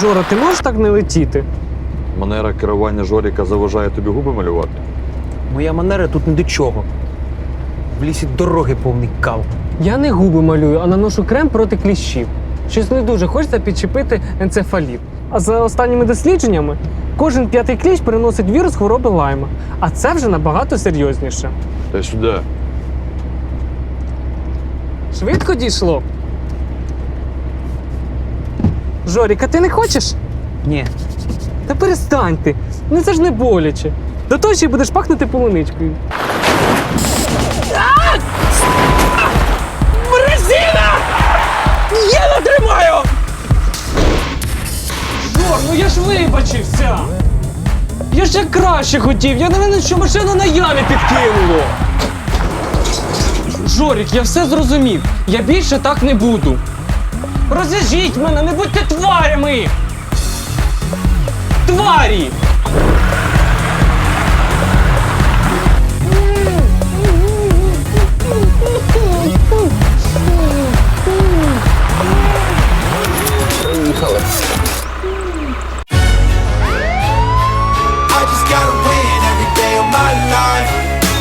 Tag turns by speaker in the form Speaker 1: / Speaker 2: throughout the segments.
Speaker 1: Жора, ти можеш так не летіти?
Speaker 2: Манера керування Жоріка заважає тобі губи малювати.
Speaker 3: Моя манера тут не до чого. В лісі дороги повний кал.
Speaker 1: Я не губи малюю, а наношу крем проти кліщів. Щось не дуже хочеться підчепити енцефаліт. А за останніми дослідженнями, кожен п'ятий кліщ переносить вірус хвороби лайма. А це вже набагато серйозніше.
Speaker 2: Та сюди.
Speaker 1: Швидко дійшло. Жорік, а ти не хочеш?
Speaker 3: Ні.
Speaker 1: Та перестань ти. Ну це ж не боляче. До того ще й будеш пахнути полуничкою. Резина! Я не тримаю! Жор, ну я ж вибачився! Я ж як краще хотів, я не винен, що машину на ямі підкинуло. Жорік, я все зрозумів. Я більше так не буду. Розв'яжіть мене, не будьте тварями! Тварі!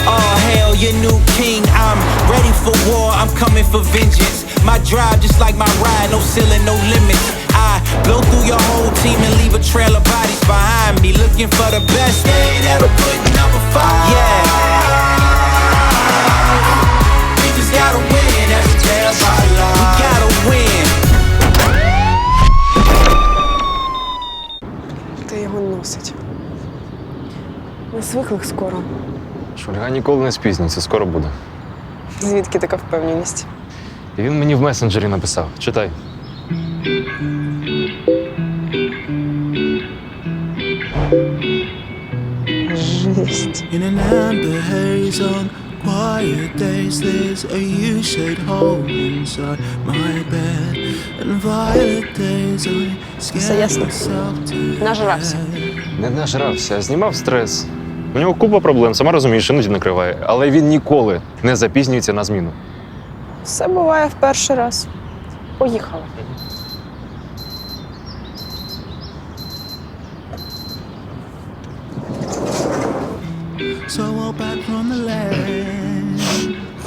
Speaker 4: Oh, your new king. I'm ready for war. I'm coming for vengeance. My drive, just like my ride, no ceiling, no limits. I blow through your whole team and leave a trail of bodies behind me. Looking for the best.
Speaker 5: They never put number five.
Speaker 4: Yeah.
Speaker 5: We just gotta win every day of our
Speaker 4: We gotta win.
Speaker 6: Та його носить. Не звиклих скоро.
Speaker 7: Шульга ніколи не спізнюється, скоро буде.
Speaker 6: Звідки така впевненість?
Speaker 7: І він мені в месенджері написав. Читай.
Speaker 6: Жесть.
Speaker 5: In an amber haze on quiet days, there's a U-shaped hole inside my bed. And violet days, I
Speaker 6: Все
Speaker 5: scare
Speaker 6: ясно.
Speaker 5: myself to
Speaker 6: Нажрався.
Speaker 7: Не нажрався, а знімав стрес. У нього купа проблем, сама розумієш, іноді накриває. Але він ніколи не запізнюється на зміну.
Speaker 6: Все буває в перший раз.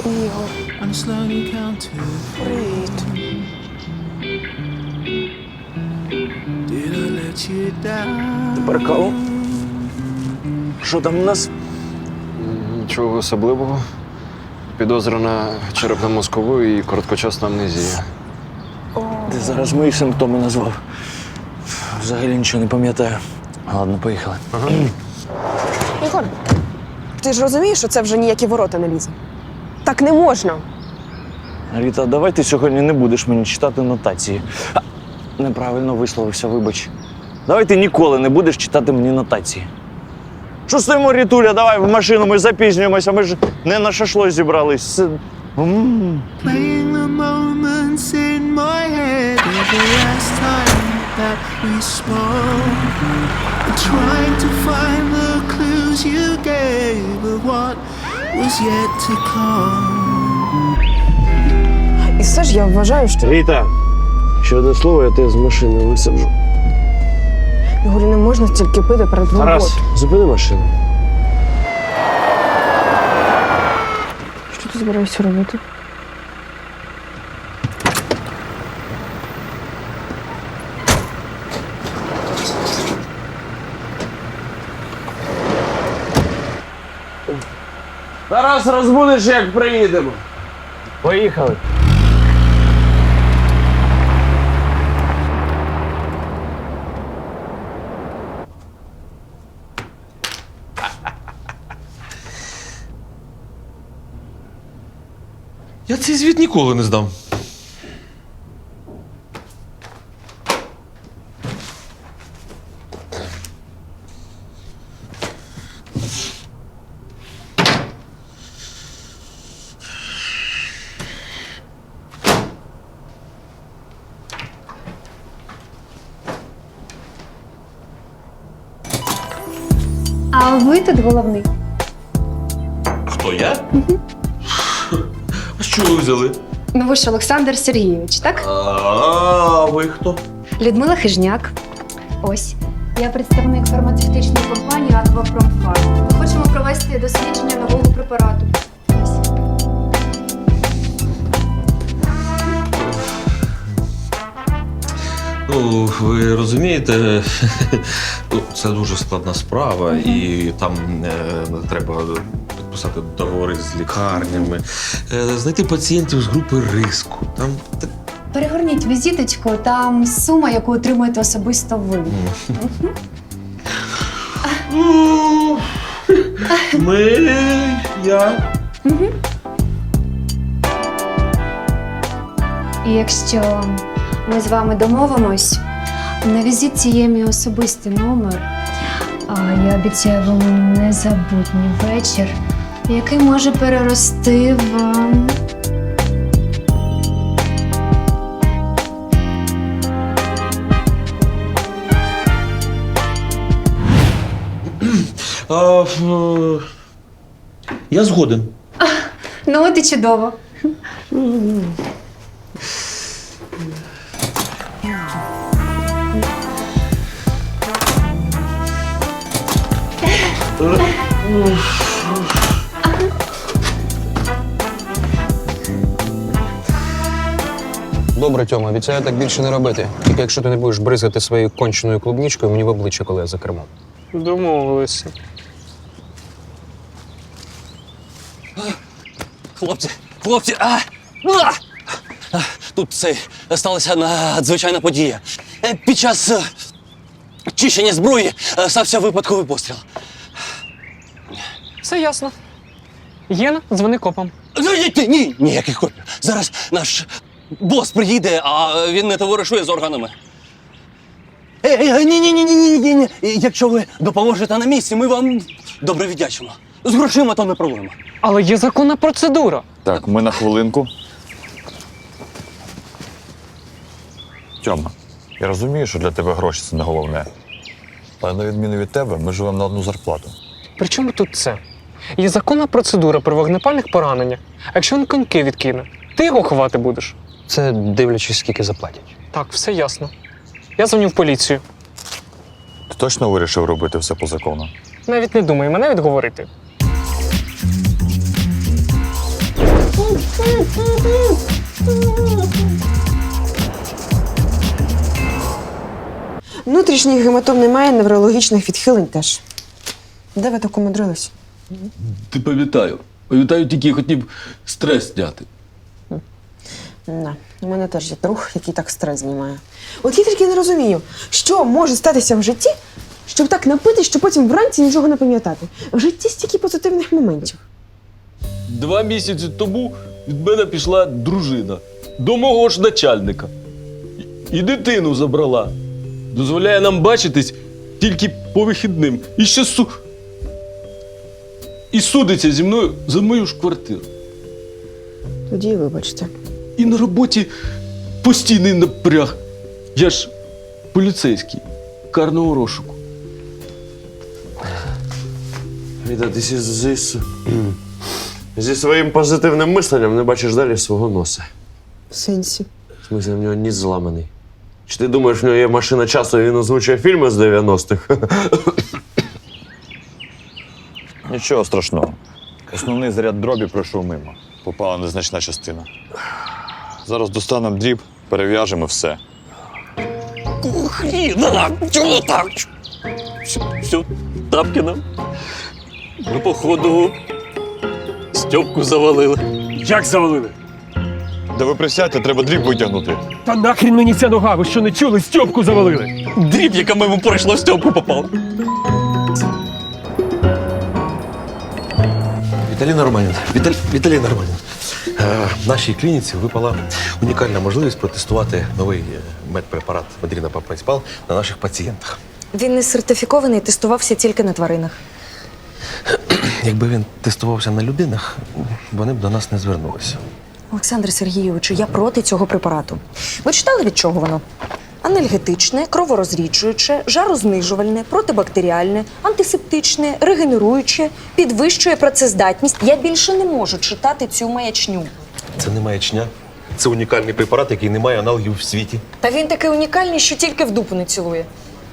Speaker 6: Ігор,
Speaker 5: to
Speaker 6: привіт.
Speaker 5: Down?
Speaker 3: Прикол. Що там у нас?
Speaker 7: Нічого особливого. Підозрена черепно-мозковою і короткочасна амнезія.
Speaker 3: Ти зараз мої симптоми назвав. Взагалі нічого не пам'ятаю. Ладно, поїхали.
Speaker 6: Ігор, ти ж розумієш, що це вже ніякі ворота не лізе. Так не можна.
Speaker 3: Ріта, давай ти сьогодні не будеш мені читати нотації. А, неправильно висловився, вибач. Давай ти ніколи не будеш читати мені нотації. Що стоїмо, Рітуля, давай в машину, ми запізнюємося, ми ж не на шашло зібрались.
Speaker 5: Come.
Speaker 6: І все ж я вважаю, що
Speaker 3: Ріта, щодо слова, я тебе з машини висаджу.
Speaker 6: Ігорі не можна стільки пити перед роботою.
Speaker 3: Тарас, зупини машину.
Speaker 6: Що ти збираєшся робити?
Speaker 3: Тарас, розбудиш, як приїдемо. Поїхали.
Speaker 8: Я цей звіт ніколи не здам.
Speaker 9: А ви тут головний.
Speaker 8: Ви
Speaker 9: ж Олександр Сергійович, так?
Speaker 8: А ви хто?
Speaker 9: Людмила Хижняк, Ось. Я представник фармацевтичної компанії Аквапромфарм. Ми хочемо провести дослідження нового препарату. Ось.
Speaker 8: Ну, ви розумієте, ну, це дуже складна справа, і там е, треба підписати договори з лікарнями, е, знайти пацієнтів з групи риску. Там
Speaker 9: Перегорніть візиточку, там сума, яку отримуєте особисто ви.
Speaker 8: Ми, я.
Speaker 9: І якщо ми з вами домовимось, на візитці є мій особистий номер. А я обіцяю вам незабутній вечір, який може перерости в.
Speaker 8: А, в- я згоден.
Speaker 9: Ну, от і чудово.
Speaker 10: Добре, Тьома, обіцяю так більше не робити. Тільки якщо ти не будеш бризгати своєю конченою клубнічкою мені в обличчя, коли я за кермом.
Speaker 1: Домовилися.
Speaker 11: Хлопці, хлопці, а! а! А! Тут це сталася надзвичайна подія. Е, Під час е, чищення зброї е, стався випадковий постріл.
Speaker 1: Все ясно. Єна, дзвони копам.
Speaker 11: Ні, ні, ні, ніяких копів. Зараз наш бос приїде, а він не товаришує з органами. Е, е, ні, ні, ні, ні, ні, ні, ні. Якщо ви допоможете на місці, ми вам добре віддячимо. З грошима то не проблема.
Speaker 1: Але є законна процедура.
Speaker 2: Так, ми на хвилинку. Тьома, я розумію, що для тебе гроші це не головне. Але на відміну від тебе, ми живемо на одну зарплату.
Speaker 1: При чому тут це? Є законна процедура при вогнепальних пораненнях. А якщо він коньки відкине, ти його ховати будеш.
Speaker 10: Це дивлячись, скільки заплатять.
Speaker 1: Так, все ясно. Я дзвоню в поліцію.
Speaker 2: Ти точно вирішив робити все по закону?
Speaker 1: Навіть не думай мене відговорити.
Speaker 6: Внутрішніх гематом немає, неврологічних відхилень теж. Де ви так умудрились?
Speaker 8: Ти пам'ятаю. Пам'ятаю, тільки хотів стрес зняти.
Speaker 6: На, у мене теж є друг, який так стрес знімає. От я тільки не розумію, що може статися в житті, щоб так напити, що потім вранці нічого не пам'ятати. В житті стільки позитивних моментів.
Speaker 8: Два місяці тому від мене пішла дружина до мого ж начальника. І дитину забрала. Дозволяє нам бачитись тільки по вихідним. І ще су. І судиться зі мною за мою ж квартиру.
Speaker 6: Тоді вибачте.
Speaker 8: І на роботі постійний напряг. Я ж поліцейський карного розшуку.
Speaker 12: Віта, ти зі, зі, зі своїм позитивним мисленням не бачиш далі свого носа.
Speaker 6: В сенсі.
Speaker 12: В смысле, в нього ніс зламаний. Чи ти думаєш, в нього є машина часу, і він озвучує фільми з 90-х?
Speaker 2: Нічого страшного. Основний заряд дробі пройшов мимо. Попала незначна частина. Зараз достанемо дріб, перев'яжемо все.
Speaker 11: Хріна, чому так? Все, все, тапки нам. Ми, походу, Стьопку завалили.
Speaker 8: Як завалили?
Speaker 2: Да ви присядьте, треба дріб витягнути.
Speaker 8: Та нахрін мені ця нога, ви що не чули? Стьопку завалили.
Speaker 11: Дріб, яка мимо пройшла, в Стьопку попав.
Speaker 13: Віталіна Романівна. Віталіна Романівна, е, нашій клініці випала унікальна можливість протестувати новий е, медпрепарат Мадріна Папайспал на наших пацієнтах.
Speaker 14: Він не сертифікований, тестувався тільки на тваринах.
Speaker 13: Якби він тестувався на людинах, вони б до нас не звернулися.
Speaker 14: Олександр Сергійовичу, я проти цього препарату. Ви читали від чого воно? Анальгетичне, кроворозріджуюче, жарознижувальне, протибактеріальне, антисептичне, регенеруюче, підвищує працездатність. Я більше не можу читати цю маячню.
Speaker 13: Це не маячня. Це унікальний препарат, який не має аналогів в світі.
Speaker 14: Та він такий унікальний, що тільки в дупу не цілує.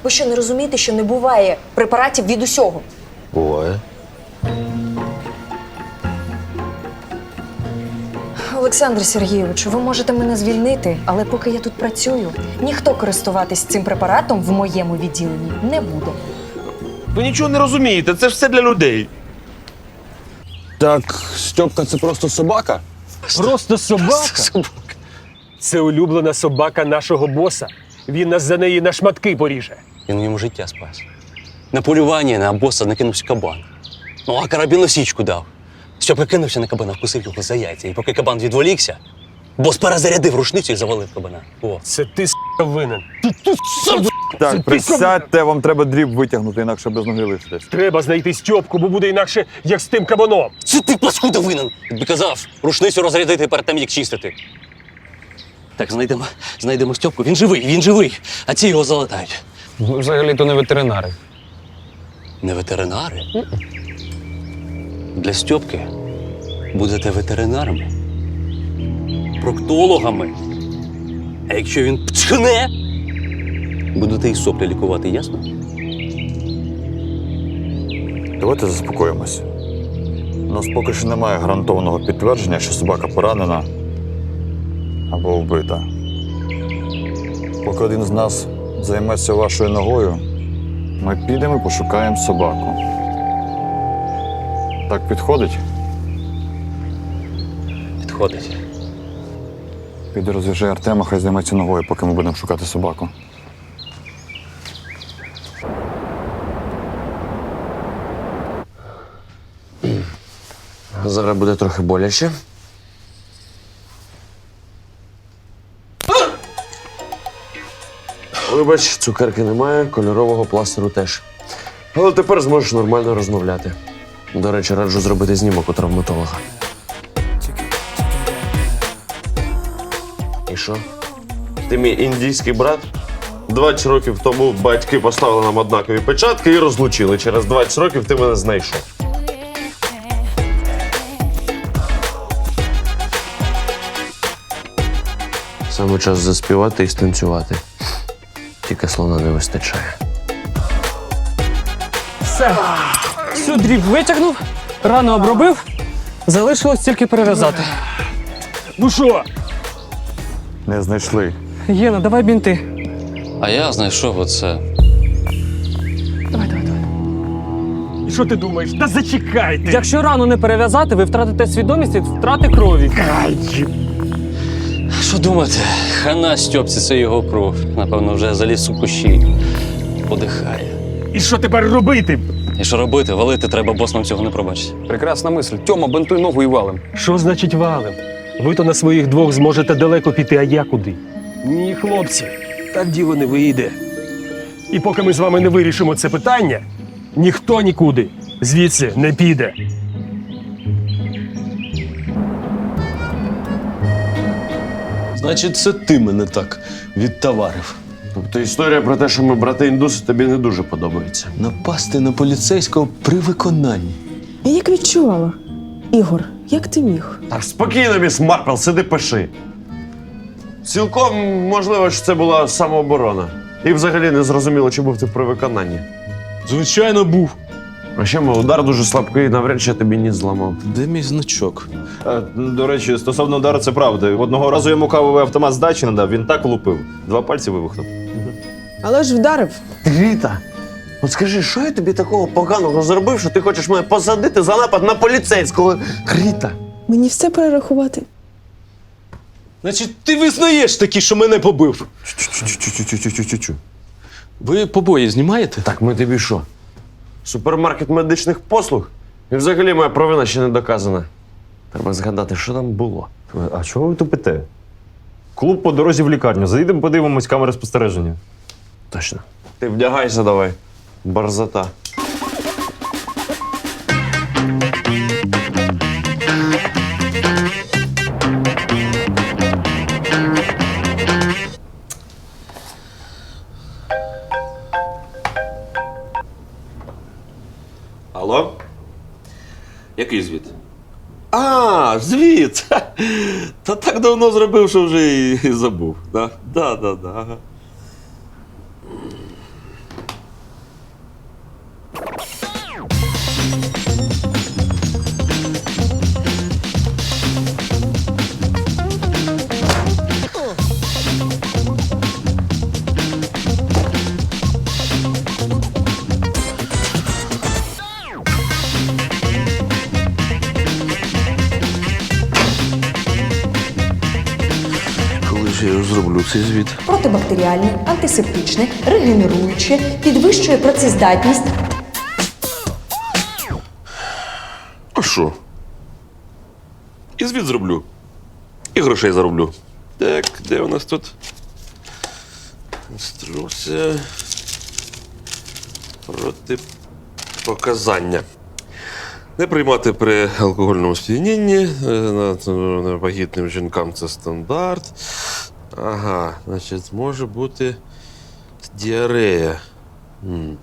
Speaker 14: Ви що не розумієте, що не буває препаратів від усього?
Speaker 12: Буває.
Speaker 14: Олександр Сергійовичу, ви можете мене звільнити, але поки я тут працюю, ніхто користуватись цим препаратом в моєму відділенні не буде.
Speaker 13: Ви нічого не розумієте, це ж все для людей.
Speaker 2: Так, Стьопка це просто собака?
Speaker 15: Просто собака? Це улюблена собака нашого боса. Він нас за неї на шматки поріже.
Speaker 11: Він йому життя спас. На полювання на боса накинувся кабан. Ну, а карабін січку дав. Стьопка кинувся на кабана, вкусив його за яйця. І поки кабан відволікся, бос перезарядив рушницю і завалив кабана. О.
Speaker 15: Це ти с**ка, винен.
Speaker 2: Так, присядьте, вам треба дріб витягнути, інакше без ноги лишитесь.
Speaker 15: Треба знайти Стьопку, бо буде інакше, як з тим кабаном.
Speaker 11: Це ти паскуда винен! Тобі казав, рушницю розрядити перед тим, як чистити. Так, знайдемо, знайдемо Стьопку. Він живий, він живий, а ці його залатають.
Speaker 10: Взагалі-то не ветеринари.
Speaker 11: Не ветеринари? Для Стьопки будете ветеринарами, проктологами. А якщо він пчхне, будете і соплі лікувати, ясно?
Speaker 2: Давайте заспокоїмось. У нас поки що немає гарантованого підтвердження, що собака поранена або вбита. Поки один з нас займеться вашою ногою, ми підемо і пошукаємо собаку. Так підходить?
Speaker 11: Підходить.
Speaker 2: Піде розв'яжи Артема, хай займеться ногою, поки ми будемо шукати собаку.
Speaker 12: Зараз буде трохи боляче. Вибач, цукерки немає, кольорового пластиру теж. Але тепер зможеш нормально розмовляти. До речі, раджу зробити знімок у травматолога. І що? Ти мій індійський брат? 20 років тому батьки поставили нам однакові печатки і розлучили. Через 20 років ти мене знайшов. Саме час заспівати і станцювати. Тільки слона не вистачає.
Speaker 1: Все. Всю дріб витягнув, рану обробив, залишилось тільки перев'язати.
Speaker 15: Ну що?
Speaker 2: Не знайшли.
Speaker 1: Єна, давай бінти.
Speaker 11: А я знайшов оце.
Speaker 1: Давай, давай, давай.
Speaker 15: І що ти думаєш? Та зачекайте!
Speaker 1: Якщо рану не перев'язати, ви втратите свідомість від втрати крові.
Speaker 11: Що думати? Хана Стьопці, це його кров. Напевно, вже заліз у кущі. Подихає.
Speaker 15: І що тепер робити?
Speaker 11: І що робити? Валити треба, бос нам цього не пробачить.
Speaker 10: Прекрасна мисль. Тьома, бинтуй ногу і валим.
Speaker 15: Що значить валим? Ви то на своїх двох зможете далеко піти, а я куди? Ні, хлопці, так діло не вийде. І поки ми з вами не вирішимо це питання, ніхто нікуди звідси не піде.
Speaker 12: Значить, це ти мене так відтоварив. Тобто історія про те, що ми брати індуси, тобі не дуже подобається.
Speaker 11: Напасти на поліцейського при виконанні.
Speaker 6: Я як відчувала. Ігор, як ти міг?
Speaker 12: Так, спокійно, міс Марпл, сиди пиши. Цілком можливо, що це була самооборона. І взагалі не зрозуміло, чи був ти при виконанні.
Speaker 8: Звичайно, був.
Speaker 12: А ще мов, удар дуже слабкий, навряд чи я тобі ніс зламав.
Speaker 8: Де мій значок?
Speaker 16: До речі, стосовно удару, це правда. Одного разу йому кавовий автомат здачі надав, він так лупив. Два пальці вивихнув.
Speaker 6: Але ж вдарив.
Speaker 12: Ріта, от скажи, що я тобі такого поганого зробив, що ти хочеш мене посадити за напад на поліцейського? Ріта.
Speaker 6: Мені все перерахувати.
Speaker 8: Значить, ти визнаєш таки, що мене побив.
Speaker 12: Чу-чу-чу-чу-чу-чу-чу.
Speaker 8: Ви побої знімаєте?
Speaker 12: Так, ми тобі що? Супермаркет медичних послуг? І взагалі моя провина ще не доказана. Треба згадати, що там було.
Speaker 16: А чого ви тупите? Клуб по дорозі в лікарню. Заїдемо, подивимось камери спостереження.
Speaker 12: Точно. Ти вдягайся давай. Барзата.
Speaker 8: Алло? Який звіт? А, звіт! Та так давно зробив, що вже і забув. Да, да, да, да.
Speaker 13: Цей звіт.
Speaker 14: протибактеріальне, антисептичне, регенеруюче, підвищує працездатність.
Speaker 13: А що? І звіт зроблю. І грошей зароблю. Так, де у нас тут? Інструкція. Протипоказання. Не приймати при алкогольному сп'янінні. е, Вагітним жінкам це стандарт. Ага, значить, може бути діарея. М.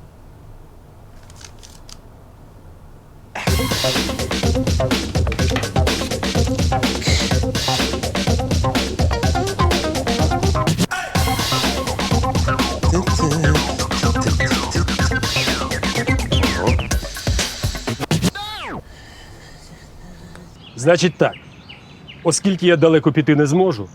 Speaker 15: Значить так. Оскільки я далеко піти не зможу,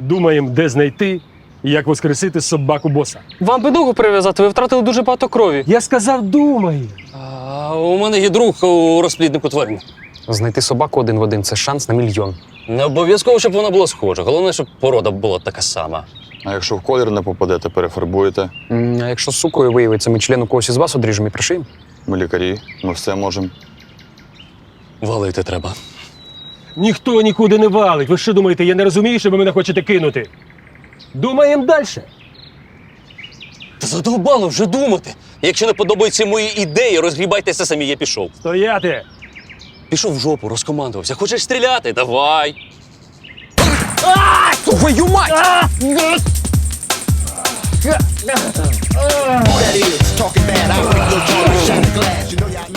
Speaker 15: думаємо, де знайти і як воскресити собаку боса.
Speaker 1: Вам би ногу прив'язати, ви втратили дуже багато крові.
Speaker 15: Я сказав, думаю.
Speaker 11: А у мене є друг у розпліднику тварин.
Speaker 10: Знайти собаку один в один це шанс на мільйон.
Speaker 11: Не обов'язково, щоб вона була схожа. Головне, щоб порода була така сама.
Speaker 2: А якщо в колір не попадете, перефарбуєте.
Speaker 10: М, А якщо з сукою виявиться, ми член у когось із вас одріжемо і пришиємо?
Speaker 2: Ми лікарі, ми все можемо.
Speaker 11: Валити треба.
Speaker 15: Ніхто нікуди не валить. Ви що думаєте, я не розумію, що ви мене хочете кинути? Думаємо далі.
Speaker 11: Та задовбало вже думати. Якщо не подобаються мої ідеї, розгрібайтеся самі, я пішов.
Speaker 15: Стояти!
Speaker 11: Пішов в жопу, розкомандувався. Хочеш стріляти? Давай.
Speaker 1: Твою мать!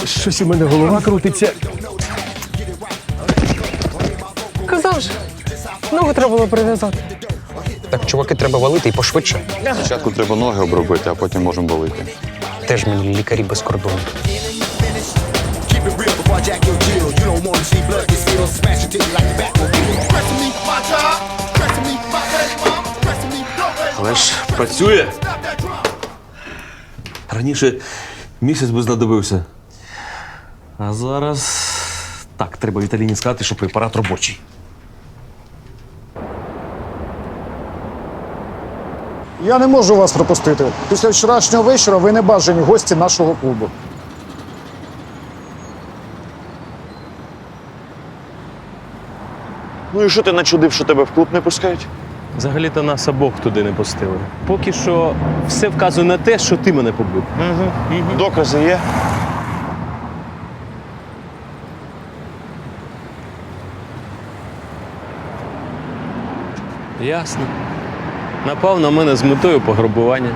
Speaker 15: Щось у мене голова крутиться.
Speaker 1: Казав же, ногу треба було прив'язати.
Speaker 10: Так, чуваки, треба валити і пошвидше.
Speaker 2: Спочатку треба ноги обробити, а потім можемо валити.
Speaker 10: Теж мені лікарі без кордону.
Speaker 13: Але ж працює. Раніше місяць би знадобився. А зараз. Так, треба Віталіні сказати, що препарат робочий.
Speaker 17: Я не можу вас пропустити. Після вчорашнього вечора ви не бажані гості нашого клубу.
Speaker 3: Ну і що ти начудив, що тебе в клуб не пускають?
Speaker 18: Взагалі-то нас обох туди не пустили. Поки що все вказує на те, що ти мене побив.
Speaker 3: Угу. Докази є.
Speaker 18: Ясно. Напав на мене з метою пограбування.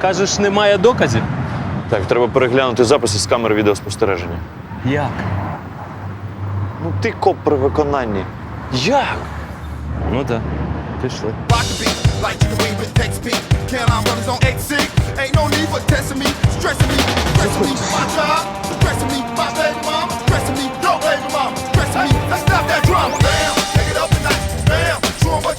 Speaker 18: Кажеш, немає доказів?
Speaker 3: Так, треба переглянути записи з камер відеоспостереження.
Speaker 18: Як?
Speaker 3: Ну ти коп при виконанні. Як?
Speaker 18: Ну так, пішли.
Speaker 5: like you can read with text speak. Count on runners on X6. Ain't no need for testing me, stressing me, stressing me. My job, stressing me. My baby mom, stressing me. Don't baby mom, stressing me. Let's stop that drama. Bam, take it up a notch. Bam, show 'em what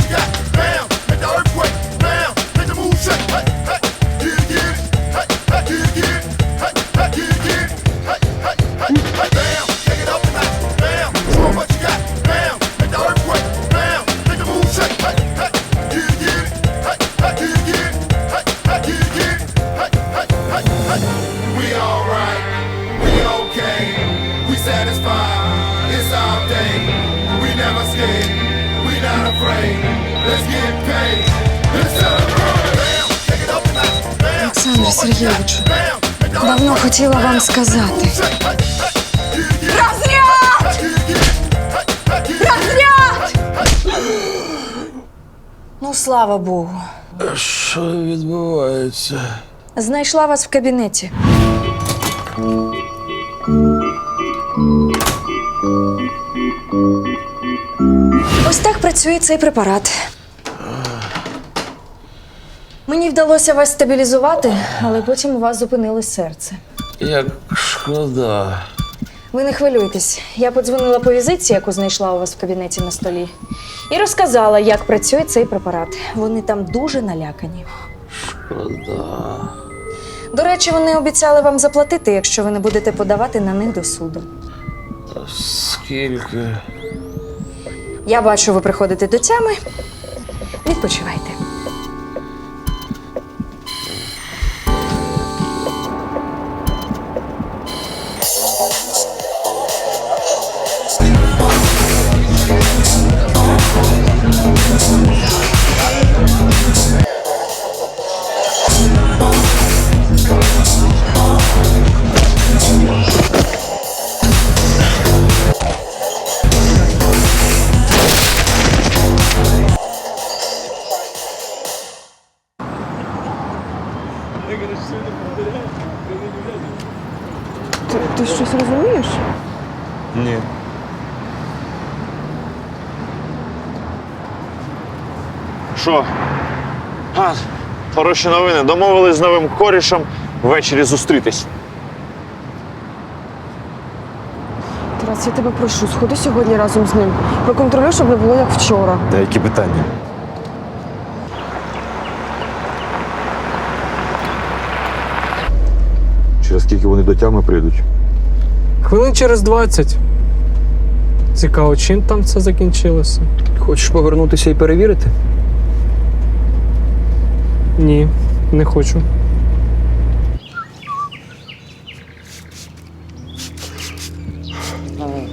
Speaker 9: хотіла вам сказати.
Speaker 5: Розряд!
Speaker 14: Розряд! Ну, слава Богу.
Speaker 13: Що відбувається?
Speaker 14: Знайшла вас в кабінеті. Ось так працює цей препарат. Мені вдалося вас стабілізувати, але потім у вас зупинилось серце.
Speaker 13: Як шкода.
Speaker 14: Ви не хвилюйтесь. Я подзвонила по візиці, яку знайшла у вас в кабінеті на столі, і розказала, як працює цей препарат. Вони там дуже налякані.
Speaker 13: Шкода.
Speaker 14: До речі, вони обіцяли вам заплатити, якщо ви не будете подавати на них до суду.
Speaker 13: Скільки?
Speaker 14: Я бачу, ви приходите до тями. Відпочивайте.
Speaker 3: Хороші новини. Домовились з новим корішем ввечері зустрітись.
Speaker 6: Тарас, я тебе прошу, сходи сьогодні разом з ним. Проконтролюй, щоб не було як вчора.
Speaker 16: Та які питання? Через скільки вони до тями прийдуть?
Speaker 1: Хвилин через 20. Цікаво, чим там це закінчилося?
Speaker 10: Хочеш повернутися і перевірити?
Speaker 1: Ні, не хочу.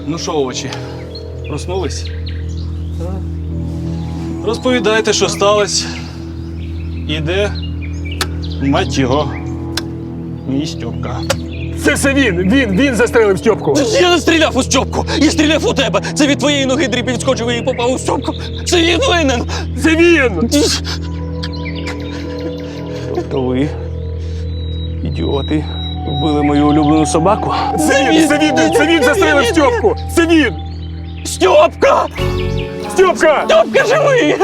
Speaker 11: Ну що, очі, проснулись? Розповідайте, що сталося. Іде мать його. Мій Стьопка.
Speaker 15: Це все він! Він! Він застрелив Стьопку!
Speaker 11: Я не стріляв у Стьопку! Я стріляв у тебе! Це від твоєї ноги дріб відскочив і попав у Стьопку! Це він винен!
Speaker 15: Це він!
Speaker 11: Тобто ви, ідіоти, вбили мою улюблену собаку?
Speaker 15: Це він! Це він! Це він застрелив Стьопку! Це він!
Speaker 11: Стьопка!
Speaker 15: Стьопка!
Speaker 11: Стьопка живий!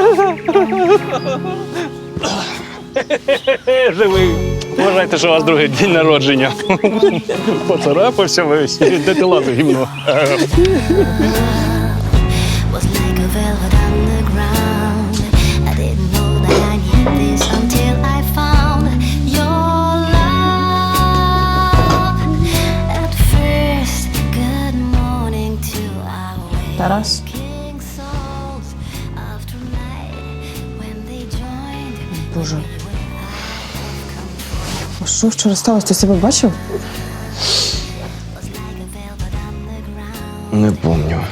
Speaker 11: Живий! Вважайте, що у вас другий день народження. Поцарапався весь. Де ти лазу гімно?
Speaker 19: was like a velvet underground.
Speaker 6: Тарас. Боже. А що вчора сталося? Ти себе бачив?
Speaker 10: Не помню.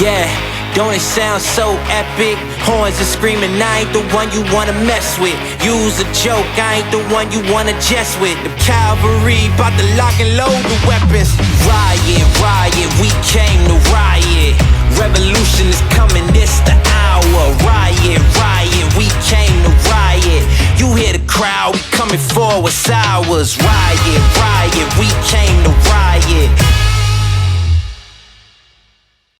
Speaker 4: Yeah, don't it sound so epic? Horns are screaming, I ain't the one you wanna mess with. Use a joke, I ain't the one you wanna jest with. The cavalry bout to lock and load the weapons. Riot, riot, we came to riot. Revolution is coming, this the hour. Riot, riot, we came to riot. You hear the crowd, we coming for what's ours. Riot, riot, we came to